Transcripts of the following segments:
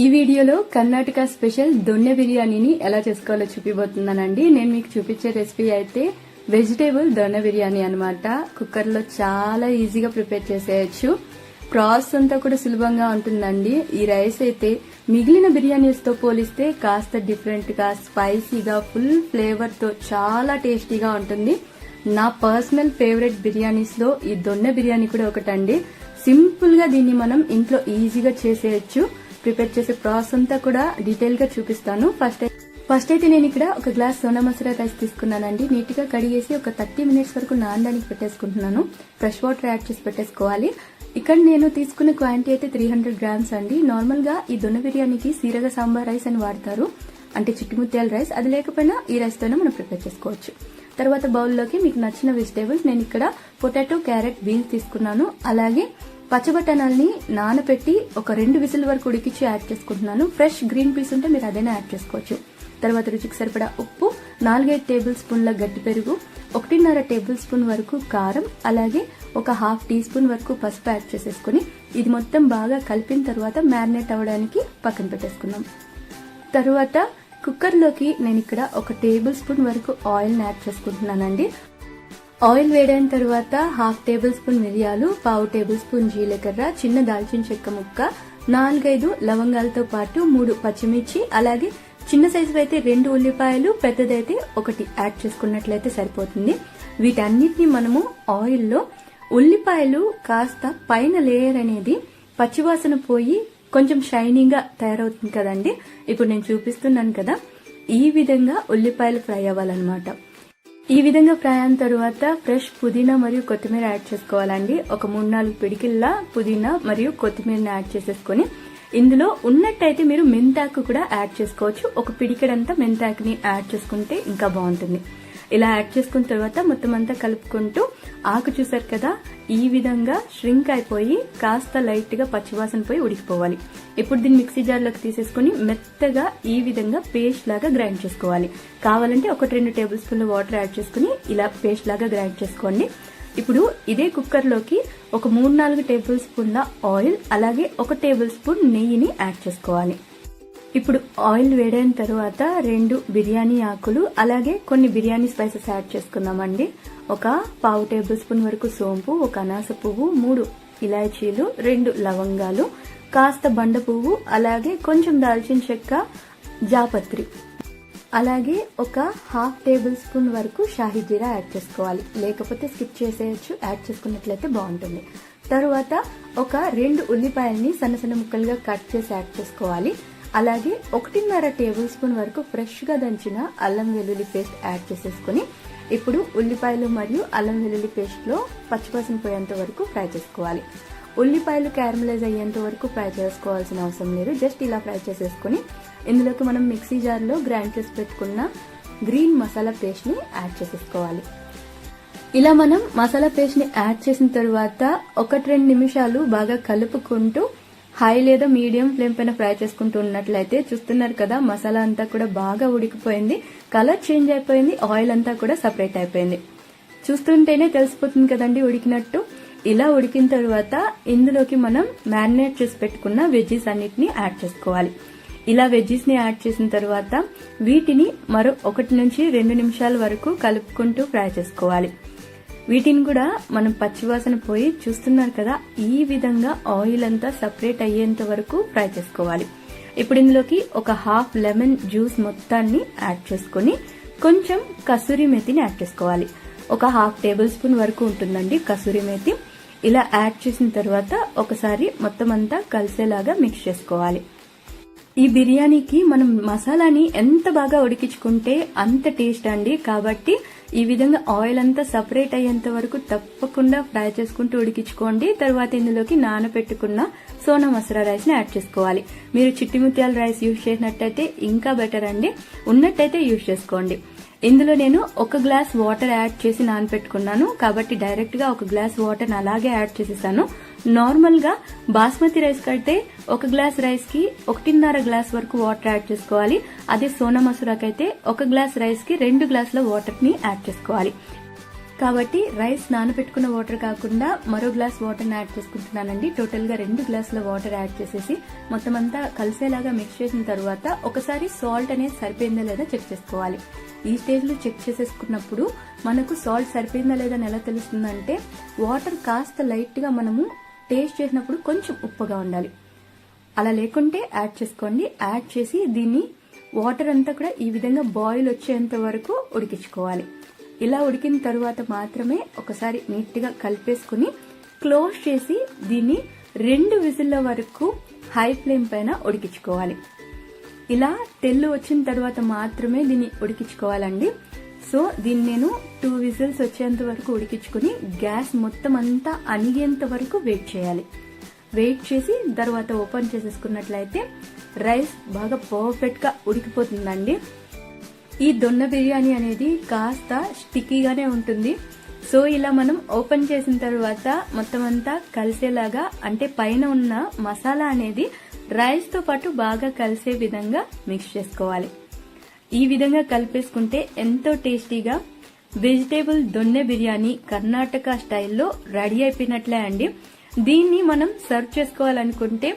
ఈ వీడియోలో కర్ణాటక స్పెషల్ దొన్నె బిర్యానీని ఎలా చేసుకోవాలో చూపిపోతున్నానండి నేను మీకు చూపించే రెసిపీ అయితే వెజిటేబుల్ దొన్నె బిర్యానీ అనమాట కుక్కర్లో చాలా ఈజీగా ప్రిపేర్ చేసేయచ్చు. ప్రాసెస్ అంతా కూడా సులభంగా ఉంటుందండి. ఈ రైస్ అయితే మిగిలిన బిర్యానీస్తో పోలిస్తే కాస్త డిఫరెంట్గా స్పైసీగా ఫుల్ ఫ్లేవర్తో చాలా టేస్టీగా ఉంటుంది. నా పర్సనల్ ఫేవరెట్ బిర్యానీస్లో ఈ దొన్నె బిర్యానీ కూడా ఒకటండి. సింపుల్గా దీన్ని మనం ఇంట్లో ఈజీగా చేసేయచ్చు. ప్రిపేర్ చేసే ప్రాసెస్ అంతా కూడా డీటెయిల్గా చూపిస్తాను. ఫస్ట్ ఫస్ట్ అయితే నేను ఇక్కడ ఒక గ్లాస్ సోనా మసూరా రైస్ తీసుకున్నానండి. నీట్గా కడిగేసి ఒక థర్టీ మినిట్స్ వరకు నానడానికి పెట్టేసుకుంటున్నాను. ఫ్రెష్ వాటర్ యాడ్ చేసి పెట్టేసుకోవాలి. ఇక్కడ నేను తీసుకున్న క్వాంటిటీ అయితే త్రీ హండ్రెడ్ గ్రామ్స్ అండి. నార్మల్గా ఈ దొన్న బిర్యానీకి సీరగ సాంబార్ రైస్ అని వాడతారు. అంటే చిట్టుముత్యాల రైస్ అది లేకపోయినా ఈ రైస్ తోనే మనం ప్రిపేర్ చేసుకోవచ్చు. తర్వాత బౌల్లోకి మీకు నచ్చిన వెజిటేబుల్స్ నేను ఇక్కడ పొటాటో క్యారెట్ బీన్స్ తీసుకున్నాను. అలాగే పచ్చబటానాల్ని నానబెట్టి ఒక రెండు విజిల్ వరకు ఉడికించి యాడ్ చేసుకుంటున్నాను. ఫ్రెష్ గ్రీన్ పీస్ ఉంటే మీరు అదైనా యాడ్ చేసుకోవచ్చు. తర్వాత రుచికి సరిపడా ఉప్పు నాలుగైదు టేబుల్ స్పూన్ల గట్టి పెరుగు ఒకటిన్నర టేబుల్ స్పూన్ వరకు కారం అలాగే ఒక హాఫ్ టీ స్పూన్ వరకు పసుపు యాడ్ చేసేసుకుని ఇది మొత్తం బాగా కలిపిన తర్వాత మ్యారినేట్ అవ్వడానికి పక్కన పెట్టేసుకున్నాం తరువాత కుక్కర్లోకి నేను ఇక్కడ ఒక టేబుల్ స్పూన్ వరకు ఆయిల్ని యాడ్ చేసుకుంటున్నానండి. ఆయిల్ వేడైన తర్వాత హాఫ్ టేబుల్ స్పూన్ మిరియాలు పావు టేబుల్ స్పూన్ జీలకర్ర చిన్న దాల్చిన చెక్క ముక్క నాలుగైదు లవంగాలతో పాటు మూడు పచ్చిమిర్చి అలాగే చిన్న సైజు అయితే రెండు ఉల్లిపాయలు పెద్దదైతే ఒకటి యాడ్ చేసుకున్నట్లయితే సరిపోతుంది. వీటన్నిటిని మనము ఆయిల్లో ఉల్లిపాయలు కాస్త పైన లేయర్ అనేది పచ్చివాసన పోయి కొంచెం షైనింగ్గా తయారవుతుంది కదండి. ఇప్పుడు నేను చూపిస్తున్నాను కదా ఈ విధంగా ఉల్లిపాయలు ఫ్రై అవ్వాలన్నమాట. ఈ విధంగా ప్రయాణం తరువాత తర్వాత ఫ్రెష్ పుదీనా మరియు కొత్తిమీర యాడ్ చేసుకోవాలండి. ఒక మూడు నాలుగు పిడికిల్లా పుదీనా మరియు కొత్తిమీరని యాడ్ చేసేసుకొని ఇందులో ఉన్నట్టయితే మీరు మెంతాకు కూడా యాడ్ చేసుకోవచ్చు. ఒక పిడికిడంతా మెంతాకుని యాడ్ చేసుకుంటే ఇంకా బాగుంటుంది. ఇలా యాడ్ చేసుకున్న తర్వాత మొత్తం అంతా కలుపుకుంటూ ఆకు చూసారు కదా? ఈ విధంగా ష్రింక్ అయిపోయి కాస్త లైట్గా పచ్చివాసన పోయి ఉడికిపోవాలి. ఇప్పుడు దీన్ని మిక్సీ జార్లోకి తీసేసుకుని మెత్తగా ఈ విధంగా పేస్ట్ లాగా గ్రైండ్ చేసుకోవాలి. కావాలంటే ఒకటి రెండు టేబుల్ స్పూన్ల వాటర్ యాడ్ చేసుకుని ఇలా పేస్ట్ లాగా గ్రైండ్ చేసుకోండి. ఇప్పుడు ఇదే కుక్కర్లోకి ఒక మూడు నాలుగు టేబుల్ స్పూన్ల ఆయిల్ అలాగే ఒక టేబుల్ స్పూన్ నెయ్యిని యాడ్ చేసుకోవాలి. ఇప్పుడు ఆయిల్ వేడైన తర్వాత రెండు బిర్యానీ ఆకులు అలాగే కొన్ని బిర్యానీ స్పైసెస్ యాడ్ చేసుకుందామండి. ఒక పావు టేబుల్ స్పూన్ వరకు సోంపు ఒక అనాస పువ్వు మూడు ఇలాచీలు రెండు లవంగాలు కాస్త బండ పువ్వు అలాగే కొంచెం దాల్చిన చెక్క జాపత్రి. అలాగే ఒక హాఫ్ టేబుల్ స్పూన్ వరకు షాహీ జీరా యాడ్ చేసుకోవాలి. లేకపోతే స్కిప్ చేసేయచ్చు యాడ్ చేసుకున్నట్లయితే బాగుంటుంది. తరువాత ఒక రెండు ఉల్లిపాయల్ని సన్న సన్న ముక్కలుగా కట్ చేసి యాడ్ చేసుకోవాలి. అలాగే ఒకటిన్నర టేబుల్ స్పూన్ వరకు ఫ్రెష్గా దంచిన అల్లం వెల్లుల్లి పేస్ట్ యాడ్ చేసేసుకుని ఇప్పుడు ఉల్లిపాయలు మరియు అల్లం వెల్లుల్లి పేస్ట్లో పచ్చిపసిన పోయేంత వరకు ఫ్రై చేసుకోవాలి. ఉల్లిపాయలు క్యారమలైజ్ అయ్యేంత వరకు ఫ్రై చేసుకోవాల్సిన అవసరం లేదు. జస్ట్ ఇలా ఫ్రై చేసేసుకుని ఇందులోకి మనం మిక్సీ జార్లో గ్రైండ్ చేసి పెట్టుకున్న గ్రీన్ మసాలా పేస్ట్ని యాడ్ చేసేసుకోవాలి. ఇలా మనం మసాలా పేస్ట్ని యాడ్ చేసిన తర్వాత ఒకటి రెండు నిమిషాలు బాగా కలుపుకుంటూ హై లేదా మీడియం ఫ్లేమ్ పైన ఫ్రై చేసుకుంటూ ఉన్నట్లయితే చూస్తున్నారు కదా మసాలా అంతా కూడా బాగా ఉడికిపోయింది. కలర్ చేంజ్ అయిపోయింది ఆయిల్ అంతా కూడా సపరేట్ అయిపోయింది. చూస్తుంటేనే తెలిసిపోతుంది కదండి ఉడికినట్టు. ఇలా ఉడికిన తర్వాత ఇందులోకి మనం మ్యారినేట్ చేసి పెట్టుకున్న వెజ్జీస్ అన్నిటిని యాడ్ చేసుకోవాలి. ఇలా వెజ్జీస్ని యాడ్ చేసిన తర్వాత వీటిని మరో ఒకటి నుంచి రెండు నిమిషాల వరకు కలుపుకుంటూ ఫ్రై చేసుకోవాలి. వీటిని కూడా మనం పచ్చివాసన పోయి చూస్తున్నారు కదా ఈ విధంగా ఆయిల్ అంతా సపరేట్ అయ్యేంత వరకు ఫ్రై చేసుకోవాలి. ఇప్పుడు ఇందులోకి ఒక హాఫ్ లెమన్ జ్యూస్ మొత్తాన్ని యాడ్ చేసుకుని కొంచెం కసూరి మేతిని యాడ్ చేసుకోవాలి. ఒక హాఫ్ టేబుల్ స్పూన్ వరకు ఉంటుందండి కసూరి మేతి. ఇలా యాడ్ చేసిన తర్వాత ఒకసారి మొత్తం అంతా కలిసేలాగా మిక్స్ చేసుకోవాలి. ఈ బిర్యానీకి మనం మసాలాని ఎంత బాగా ఉడికించుకుంటే అంత టేస్ట్ అండి. కాబట్టి ఈ విధంగా ఆయిల్ అంతా సపరేట్ అయ్యేంత వరకు తప్పకుండా ఫ్రై చేసుకుంటూ ఉడికించుకోండి. తర్వాత ఇందులోకి నానబెట్టుకున్న సోనా మసాలా రైస్ని యాడ్ చేసుకోవాలి. మీరు చిట్టి ముత్యాల రైస్ యూజ్ చేసినట్టయితే ఇంకా బెటర్ అండి. ఉన్నట్టయితే యూజ్ చేసుకోండి. ఇందులో నేను ఒక గ్లాస్ వాటర్ యాడ్ చేసి నానపెట్టుకున్నాను కాబట్టి డైరెక్ట్గా ఒక గ్లాస్ వాటర్ అలాగే యాడ్ చేసేసాను. నార్మల్గా బాస్మతి రైస్ కంటే ఒక గ్లాస్ రైస్కి ఒకటిన్నర గ్లాస్ వరకు వాటర్ యాడ్ చేసుకోవాలి. అదే సోనా మసూరాకి అయితే ఒక గ్లాస్ రైస్కి రెండు గ్లాసుల వాటర్ని యాడ్ చేసుకోవాలి. కాబట్టి రైస్ నానబెట్టుకున్న వాటర్ కాకుండా మరో గ్లాస్ వాటర్ యాడ్ చేసుకుంటున్నానండి. టోటల్గా రెండు గ్లాసుల వాటర్ యాడ్ చేసేసి మొత్తం అంతా కలిసేలాగా మిక్స్ చేసిన తర్వాత ఒకసారి సాల్ట్ అనేది సరిపోయిందా లేదా చెక్ చేసుకోవాలి. ఈ స్టేజ్లో చెక్ చేసేసుకున్నప్పుడు మనకు సాల్ట్ సరిపోయిందా లేదా అని ఎలా తెలుస్తుందంటే వాటర్ కాస్త లైట్గా మనము టేస్ట్ చేసినప్పుడు కొంచెం ఉప్పుగా ఉండాలి. అలా లేకుంటే యాడ్ చేసుకోండి. యాడ్ చేసి దీన్ని వాటర్ అంతా కూడా ఈ విధంగా బాయిల్ వచ్చేంత వరకు ఉడికించుకోవాలి. ఇలా ఉడికిన తర్వాత మాత్రమే ఒకసారి నీట్గా కలిపేసుకుని క్లోజ్ చేసి దీన్ని రెండు విజిల్ల వరకు హై ఫ్లేమ్ పైన ఉడికించుకోవాలి. ఇలా తెల్లు వచ్చిన తర్వాత మాత్రమే దీన్ని ఉడికించుకోవాలండి. సో దీన్ని నేను టూ విజిల్స్ వచ్చేంత వరకు ఉడికించుకుని గ్యాస్ మొత్తం అంతా అణిగేంత వరకు వెయిట్ చేయాలి. వెయిట్ చేసి తర్వాత ఓపెన్ చేసేసుకున్నట్లయితే రైస్ బాగా పర్ఫెక్ట్గా ఉడికిపోతుందండి. ఈ దొన్న బిర్యానీ అనేది కాస్త స్టిక్కీగానే ఉంటుంది. సో ఇలా మనం ఓపెన్ చేసిన తర్వాత మొత్తం అంతా కలిసేలాగా అంటే పైన ఉన్న మసాలా అనేది రైస్తో పాటు బాగా కలిసే విధంగా మిక్స్ చేసుకోవాలి. ఈ విధంగా కలిపేసుకుంటే ఎంతో టేస్టీగా వెజిటేబుల్ దొన్నె బిర్యానీ కర్ణాటక స్టైల్లో రెడీ అయిపోయినట్లే అండి. దీన్ని మనం సర్వ్ చేసుకోవాలనుకుంటే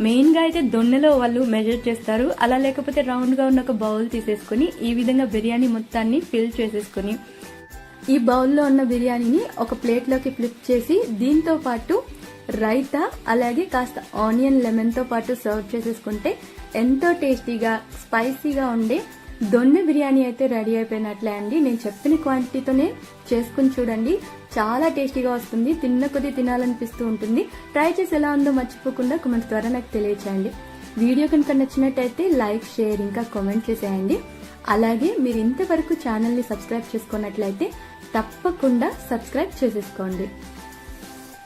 మెయిన్గా అయితే దొన్నెలో వాళ్ళు మెజర్ చేస్తారు. అలా లేకపోతే రౌండ్గా ఉన్న ఒక బౌల్ తీసేసుకుని ఈ విధంగా బిర్యానీ మొత్తాన్ని ఫిల్ చేసేసుకుని ఈ బౌల్లో ఉన్న బిర్యానీని ఒక ప్లేట్లోకి ఫ్లిప్ చేసి దీంతో పాటు రైతా అలాగే కాస్త ఆనియన్ లెమన్తో పాటు సర్వ్ చేసేసుకుంటే ఎంతో టేస్టీగా స్పైసీగా ఉండే దొన్నె బిర్యానీ అయితే రెడీ అయిపోయినట్లే అండి. నేను చెప్పిన క్వాంటిటీతోనే చేసుకుని చూడండి. చాలా టేస్టీగా వస్తుంది. తిన్న కొద్దీ తినాలనిపిస్తూ ఉంటుంది. ట్రై చేసి ఎలా ఉందో మర్చిపోకుండా కొంచెం త్వర నాకు తెలియచేయండి. వీడియో కనుక నచ్చినట్టయితే లైక్ షేర్ ఇంకా కామెంట్ చేసేయండి. అలాగే మీరు ఇంతవరకు ఛానల్ని సబ్స్క్రైబ్ చేసుకున్నట్లయితే తప్పకుండా సబ్స్క్రైబ్ చేసేసుకోండి.